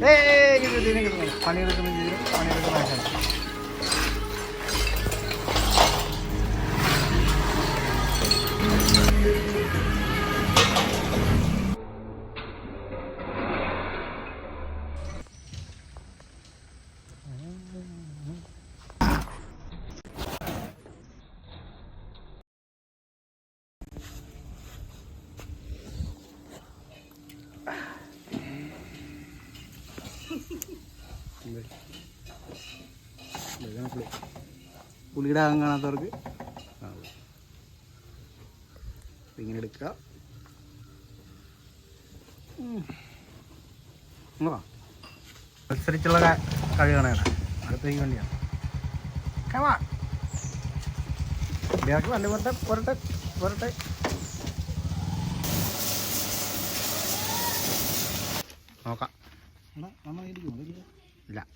ए पाणी पाणी ആശാൻ പുളിയുടെ ആകം കാണാത്തവർക്ക്? ഇങ്ങനെ എടുക്കുക. മത്സരിച്ചുള്ള കഴിവാണ് അടുത്തേക്ക് വേണ്ടിയാണ് കമാ ഇടയാക്കി വണ്ടി പോരട്ടെ പോരട്ടെ പോരട്ടെ നോക്കാം. la